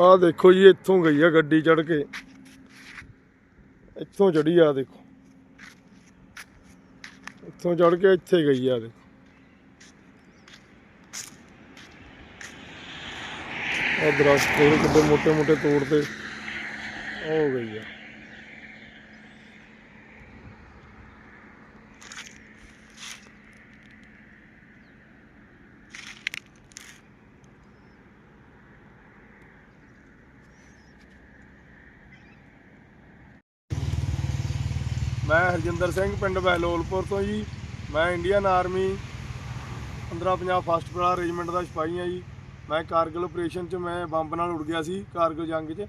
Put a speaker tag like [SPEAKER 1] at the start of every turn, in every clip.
[SPEAKER 1] ਆਹ ਦੇਖੋ ਜੀ, ਇੱਥੋਂ ਗਈ ਆ ਗੱਡੀ ਚੜ ਕੇ। ਇੱਥੋਂ ਚੜੀ ਆ, ਦੇਖੋ। ਇੱਥੋਂ ਚੜ ਕੇ ਇੱਥੇ ਗਈ ਆ, ਦੇਖੋ। ਆ ਦਰਖਤ ਕਿੱਡੇ ਮੋਟੇ ਮੋਟੇ ਤੋੜਦੇ ਉਹ ਹੋ ਗਈ ਆ। ਮੈਂ ਹਰਜਿੰਦਰ ਸਿੰਘ ਪਿੰਡ ਬਹਿਲੋਲਪੁਰ ਤੋਂ ਜੀ। ਮੈਂ Indian army 1550 first para regiment ਦਾ ਸਿਪਾਹੀ ਹਾਂ ਜੀ। ਮੈਂ ਕਾਰਗਿਲ ਆਪਰੇਸ਼ਨ 'ਚ ਮੈਂ ਬੰਬ ਨਾਲ ਉੜ ਗਿਆ ਸੀ, ਕਾਰਗਿਲ ਜੰਗ 'ਚ।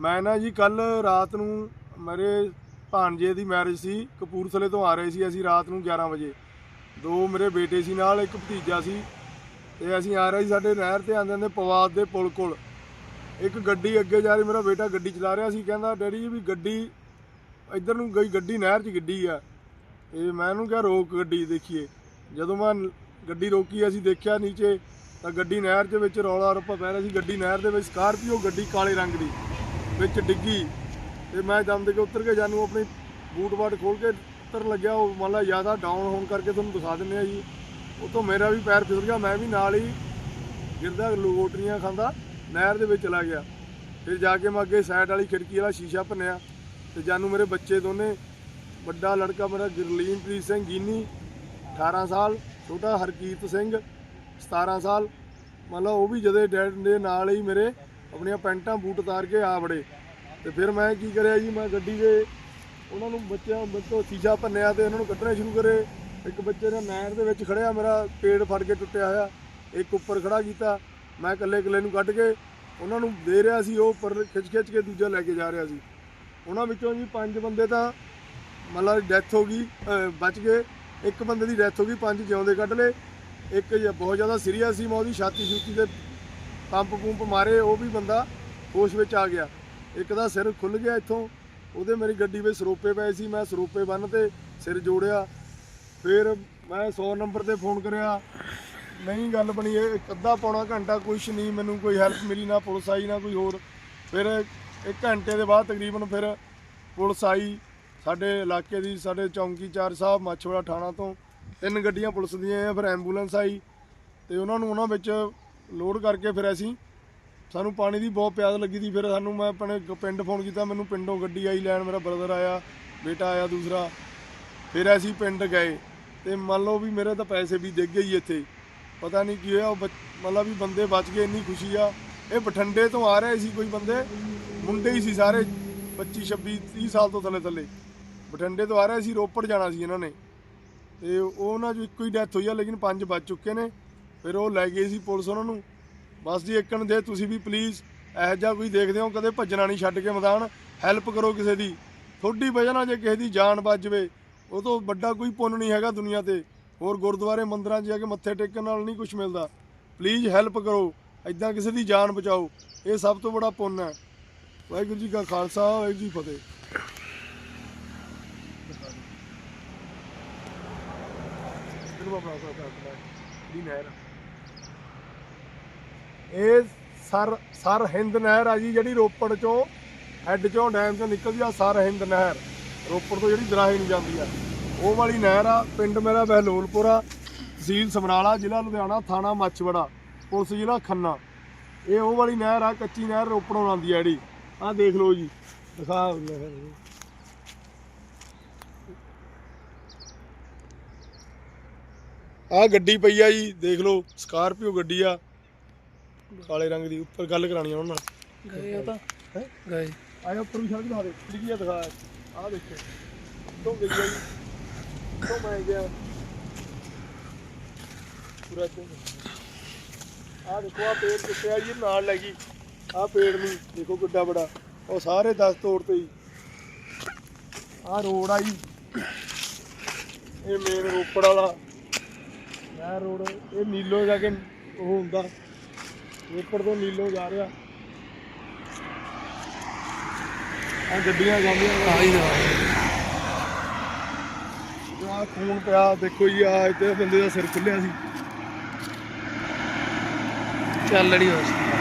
[SPEAKER 1] ਮੈਂ ਨਾ ਜੀ ਕੱਲ ਰਾਤ ਨੂੰ ਮੇਰੇ ਭਾਣਜੇ ਦੀ ਮੈਰਿਜ ਸੀ, ਕਪੂਰਥਲੇ ਤੋਂ ਆ ਰਹੇ ਸੀ ਅਸੀਂ ਰਾਤ ਨੂੰ 11 ਵਜੇ। ਦੋ ਮੇਰੇ ਬੇਟੇ ਸੀ ਨਾਲ, ਇੱਕ ਭਤੀਜਾ ਸੀ। ਤੇ ਅਸੀਂ ਆ ਰਹੇ ਸੀ ਸਾਡੇ ਨਹਿਰ ਤੇ, ਆਂਦੇ ਆਂਦੇ ਪਵਾਦ ਦੇ ਪੁਲ ਕੋਲ। ਇੱਕ ਗੱਡੀ ਅੱਗੇ ਜਾ ਰਹੀ, ਮੇਰਾ ਬੇਟਾ ਗੱਡੀ ਚਲਾ ਰਿਹਾ ਸੀ, ਕਹਿੰਦਾ, ਡੈਡੀ ਜੀ, ਵੀ ਗੱਡੀ ਇੱਧਰ ਨੂੰ ਗਈ ਗੱਡੀ, ਨਹਿਰ 'ਚ ਗਿੱਡੀ ਆ। ਤੇ ਮੈਂ ਉਹਨੂੰ ਕਿਹਾ, ਰੋਕ ਗੱਡੀ ਦੇਖੀਏ। ਜਦੋਂ ਮੈਂ ਗੱਡੀ ਰੋਕੀ, ਅਸੀਂ ਦੇਖਿਆ ਨੀਚੇ, ਤਾਂ ਗੱਡੀ ਨਹਿਰ ਦੇ ਵਿੱਚ ਰੌਲਾ ਰੱਪਾ ਪੈ ਰਿਹਾ ਸੀ। ਗੱਡੀ ਨਹਿਰ ਦੇ ਵਿੱਚ ਸਕਾਰਪੀਓ, ਗੱਡੀ ਕਾਲੇ ਰੰਗ ਦੀ, ਵਿੱਚ ਡਿੱਗੀ। ਤੇ ਮੈਂ ਦਮ ਦੇ ਕੇ ਉਤਰ ਕੇ ਜਾਨੂੰ ਆਪਣੀ ਬੂਟ ਬਾਟ ਖੋਲ ਕੇ ਉੱਤਰ ਲੱਗਿਆ। ਉਹ ਮੰਨ ਲਾ ਜ਼ਿਆਦਾ ਡਾਊਨ ਹੋਣ ਕਰਕੇ ਤੁਹਾਨੂੰ ਦਿਖਾ ਦਿੰਦੇ ਆ ਜੀ। ਉਹ ਮੇਰਾ ਵੀ ਪੈਰ ਫਿਸਲ ਗਿਆ। ਮੈਂ ਵੀ ਨਾਲ ਹੀ ਗਿਰਦਾ, ਲੋਟਰੀਆਂ ਖਾਂਦਾ, ਨਹਿਰ ਦੇ ਵਿੱਚ ਚਲਾ ਗਿਆ। ਫਿਰ ਜਾ ਕੇ ਮੈਂ ਅੱਗੇ ਸਾਈਡ ਵਾਲੀ ਖਿੜਕੀ ਵਾਲਾ ਸ਼ੀਸ਼ਾ ਭੰਨਿਆ। ਤੇ ਜਾਨੂ ਮੇਰੇ ਬੱਚੇ ਦੋਨੇ, ਵੱਡਾ ਲੜਕਾ ਮੇਰਾ ਗੁਰਲੀਨਪ੍ਰੀਤ ਸਿੰਘ ਗੀਨੀ 18 ਸਾਲ, ਛੋਟਾ ਹਰਕੀਤ ਸਿੰਘ 17 ਸਾਲ। ਮਤਲਬ ਉਹ ਵੀ ਜਦੇ ਡੈਡ ਦੇ ਨਾਲ ਹੀ ਮੇਰੇ ਆਪਣੀਆਂ ਪੈਂਟਾਂ ਬੂਟ ਉਤਾਰ ਕੇ ਆ ਵੜੇ। ਤੇ ਫਿਰ ਮੈਂ ਕੀ ਕਰਿਆ ਜੀ, ਮੈਂ ਗੱਡੀ ਦੇ ਉਹਨਾਂ ਨੂੰ ਬੱਚਿਆਂ ਬੱਚੋ ਸ਼ੀਸ਼ਾ ਭੰਨਿਆ ਤੇ ਉਹਨਾਂ ਨੂੰ ਕੱਢਣੇ ਸ਼ੁਰੂ ਕਰੇ। ਇੱਕ ਬੱਚੇ ਨੇ ਨਹਿਰ ਦੇ ਵਿੱਚ ਖੜਿਆ, ਮੇਰਾ ਪੇੜ ਫੜ ਕੇ ਟੁੱਟਿਆ ਹੋਇਆ। ਇੱਕ ਉੱਪਰ ਖੜਾ ਕੀਤਾ, ਮੈਂ ਇਕੱਲੇ ਇਕੱਲੇ ਨੂੰ ਕੱਢ ਕੇ ਉਹਨਾਂ ਨੂੰ ਦੇ ਰਿਹਾ ਸੀ, ਉਹ ਉੱਪਰ ਖਿੱਚ ਖਿੱਚ ਕੇ ਦੂਜਾ ਲੈ ਕੇ ਜਾ ਰਿਹਾ ਸੀ। ਉਹਨਾਂ ਵਿੱਚੋਂ ਜੀ ਪੰਜ ਬੰਦੇ ਤਾਂ ਮਤਲਬ ਡੈਥ ਹੋ ਗਈ, ਅਹ ਬਚ ਗਏ। ਇੱਕ ਬੰਦੇ ਦੀ ਡੈਥ ਹੋ ਗਈ, ਪੰਜ ਜਿਉਂਦੇ ਕੱਢ ਲਏ। ਇੱਕ ਜ- ਬਹੁਤ ਜ਼ਿਆਦਾ ਸੀਰੀਅਸ ਸੀ ਮੈਂ ਉਹਦੀ ਛਾਤੀ ਛੂਤੀ ਤੇ ਪੰਪ ਪੰਪ ਮਾਰੇ, ਉਹ ਵੀ ਬੰਦਾ ਹੋਸ਼ ਵਿੱਚ ਆ ਗਿਆ। ਇੱਕ ਦਾ ਸਿਰ ਖੁੱਲ ਗਿਆ ਇੱਥੋਂ, ਉਹਦੇ ਮੇਰੀ ਗੱਡੀ ਵਿੱਚ ਸਰੋਪੇ ਪਏ ਸੀ, ਮੈਂ ਸਰੋਪੇ ਬੰਨ ਤੇ ਸਿਰ ਜੋੜਿਆ। ਫਿਰ ਮੈਂ 100 ਨੰਬਰ ਤੇ ਫੋਨ ਕਰਿਆ, ਨਹੀਂ, ਗੱਲ ਬਣੀ ਇਹ, ਇੱਕ ਅੱਧਾ ਪੌਣਾ ਘੰਟਾ ਕੁਛ ਨਹੀਂ, ਮੈਨੂੰ ਕੋਈ ਹੈਲਪ ਮਿਲੀ, ਨਾ ਪੁਲਿਸ ਆਈ, ਨਾ ਕੋਈ ਹੋਰ। ਫਿਰ ਇੱਕ ਘੰਟੇ ਦੇ ਬਾਅਦ ਤਕਰੀਬਨ ਫਿਰ ਪੁਲਿਸ ਆਈ। ਸਾਡੇ ਇਲਾਕੇ ਦੀ, ਸਾਡੇ ਚੌਂਕੀਚਾਰ ਸਾਹਿਬ, ਮਾਛੋੜਾ ਥਾਣਾ ਤੋਂ ਤਿੰਨ ਗੱਡੀਆਂ ਪੁਲਿਸ ਦੀਆਂ ਫਿਰ ਐਂਬੂਲੈਂਸ ਆਈ ਤੇ ਉਹਨਾਂ ਨੂੰ ਉਹਨਾਂ ਵਿੱਚ ਲੋਡ ਕਰਕੇ ਫਿਰ ਅਸੀਂ ਸਾਨੂੰ ਪਾਣੀ ਦੀ ਬਹੁਤ ਪਿਆਸ ਲੱਗੀ ਸੀ। ਫਿਰ ਸਾਨੂੰ ਮੈਂ ਆਪਣੇ ਪਿੰਡ ਫੋਨ ਕੀਤਾ, ਮੈਨੂੰ ਪਿੰਡੋਂ ਗੱਡੀ ਆਈ, ਲੈਣ ਮੇਰਾ ਬ੍ਰਦਰ ਆਇਆ, ਬੇਟਾ ਆਇਆ ਦੂਸਰਾ। ਫਿਰ ਅਸੀਂ ਪਿੰਡ ਗਏ ਤੇ ਮੰਨ ਲਓ ਵੀ ਮੇਰੇ ਤਾਂ ਪੈਸੇ ਵੀ ਡਿੱਗ ਗਏ ਜੀ ਇੱਥੇ। ਪਤਾ ਨਹੀਂ ਕੀ ਹੋਇਆ, ਉਹ ਬੱਚ- ਮਤਲਬ ਵੀ ਬੰਦੇ ਬਚ ਗਏ, ਇੰਨੀ ਖੁਸ਼ੀ ਆ। ਇਹ ਬਠੰਡੇ ਤੋਂ ਆ ਰਹੇ ਸੀ ਕੋਈ ਬੰਦੇ? ਮੁੰਡੇ ਹੀ ਸੀ ਸਾਰੇ 25 26 30 ਸਾਲ ਤੋਂ ਥੱਲੇ ਥੱਲੇ। ਬਠਿੰਡੇ ਤੋਂ ਆ ਰਹੇ ਸੀ, ਰੋਪੜ ਜਾਣਾ ਸੀ ਇਹਨਾਂ ਨੇ। ਤੇ ਉਹ ਉਹਨਾਂ ਚੋਂ ਇੱਕੋ ਹੀ ਡੈਥ ਹੋਈ ਆ, ਲੇਕਿਨ ਪੰਜ ਬਚ ਚੁੱਕੇ ਨੇ। ਫਿਰ ਉਹ ਲੈ ਗਏ ਸੀ ਪੁਲਿਸ ਉਹਨਾਂ ਨੂੰ। ਬਸ ਜੀ, ਇੱਕਣ ਦੇ, ਤੁਸੀਂ ਵੀ ਪਲੀਜ਼ ਇਹੋ ਜਿਹਾ ਕੋਈ ਦੇਖਦੇ ਹੋ, ਕਦੇ ਭੱਜਣਾ ਨਹੀਂ ਛੱਡ ਕੇ ਮੈਦਾਨ। ਹੈਲਪ ਕਰੋ ਕਿਸੇ ਦੀ। ਥੋੜੀ ਵਜ੍ਹਾ ਨਾਲ ਜੇ ਕਿਸੇ ਦੀ ਜਾਨ ਬਚ ਜਾਵੇ, ਉਹ ਤੋਂ ਵੱਡਾ ਕੋਈ ਪੁੰਨ ਨਹੀਂ ਹੈਗਾ ਦੁਨੀਆ ਤੇ। ਹੋਰ ਗੁਰਦੁਆਰੇ ਮੰਦਰਾਂ 'ਚ ਜਾ ਕੇ ਮੱਥੇ ਟੇਕਣ ਨਾਲ ਨਹੀਂ ਕੁਝ ਮਿਲਦਾ। ਪਲੀਜ਼ ਹੈਲਪ ਕਰੋ। ਐਦਾਂ ਕਿਸੇ ਦੀ ਜਾਨ ਬਚਾਓ। ਇਹ ਸਭ ਤੋਂ ਬੜਾ ਪੁੰਨ ਹੈ। ਵਾਹਿਗੁਰੂ ਜੀ ਕਾ ਖਾਲਸਾ ਵਾਹਿਗੁਰੂ ਜੀ ਫਤਿਹ। ਇਹ ਸਰ ਸਰ ਹਿੰਦ ਨਹਿਰ ਆ ਜੀ ਜਿਹੜੀ ਰੋਪੜ ਚੋਂ ਹੈੱਡ ਚੋਂ ਡੈਮ ਤੋਂ ਨਿਕਲਦੀ ਆ ਸਰ ਹਿੰਦ ਨਹਿਰ। ਰੋਪੜ ਤੋਂ ਜਿਹੜੀ ਦਰਾਹੇ ਨੂੰ ਜਾਂਦੀ ਆ। ਉਹ ਵਾਲੀ ਨਹਿਰ ਆ ਪਿੰਡ ਮੇਰਾ ਬਹਿਲੋਲਪੁਰ ਆ ਤਹਿਸੀਲ ਸਮਰਾਲਾ ਜ਼ਿਲ੍ਹਾ ਲੁਧਿਆਣਾ ਥਾਣਾ ਮੱਛਵੜਾ ਪੁਲਿਸ ਜ਼ਿਲ੍ਹਾ ਖੰਨਾ। ਇਹ ਉਹ ਵਾਲੀ ਨਹਿਰ ਆ ਕੱਚੀ ਨਹਿਰ ਰੋਪੜੋਂ ਆਉਂਦੀ ਆ ਜਿਹੜੀ। ਆਹ ਦੇਖ ਲਓ ਜੀ। ਦਿਖਾ ਆ ਗੱਡੀ ਪਈ ਆ ਜੀ ਦੇਖ ਲਓ ਸਕਾਰਪੀਓ ਗੱਡੀ ਆ। ਕਾਲੇ ਰੰਗ ਦੀ ਉੱਪਰ ਗੱਲ ਕਰਾਣੀ ਆ ਉਹਨਾਂ ਨਾਲ।
[SPEAKER 2] ਗਏ ਉਹ ਤਾਂ।
[SPEAKER 1] ਹੈਂ?
[SPEAKER 2] ਗਏ।
[SPEAKER 1] ਆਇਆ ਉੱਪਰ ਵੀ ਸੜਕ ਦਿਖਾ ਦੇ ਕਿਹੜੀ ਆ ਦਿਖਾ। ਆ ਦੇਖੋ ਤੋਂ ਗਈ ਆ ਜੀ। ਤੋਂ ਮੈਂ ਗਿਆ। ਪੂਰਾ ਤੋਂ ਆ ਦੇਖੋ ਆ ਪੇੜ ਕਿੱਥੇ ਆ ਜੀ ਨਾਲ ਲੈ ਗਈ ਆ ਪੇੜ ਨੂੰ ਦੇਖੋ ਕਿੱਡਾ ਬੜਾ ਉਹ ਸਾਰੇ 10 ਤੋੜਤੇ ਜੀ ਆ ਰੋਡ ਆ ਜੀ। ਇਹ ਮੇਨ ਰੋਪੜ ਵਾਲਾ। ਮੈਂ ਰੋਡ ਇਹ ਨੀਲੋ ਜਾ ਕੇ ਉਹ ਹੁੰਦਾ। ਰੋਪੜ ਤੋਂ ਨੀਲੋ ਜਾ ਰਿਹਾ। ਆ ਗੱਡੀਆਂ ਜਾਂਦੀਆਂ ਨੇ।
[SPEAKER 2] ਆਈ ਨਾ।
[SPEAKER 1] ਆ ਖੂਨ ਪਿਆ ਦੇਖੋ ਜੀ ਆ ਇੱਥੇ ਬੰਦੇ ਦਾ ਸਿਰ ਖੁੱਲਿਆ ਸੀ।
[SPEAKER 2] ਚੱਲ ਲੜੀ ਹੋਸ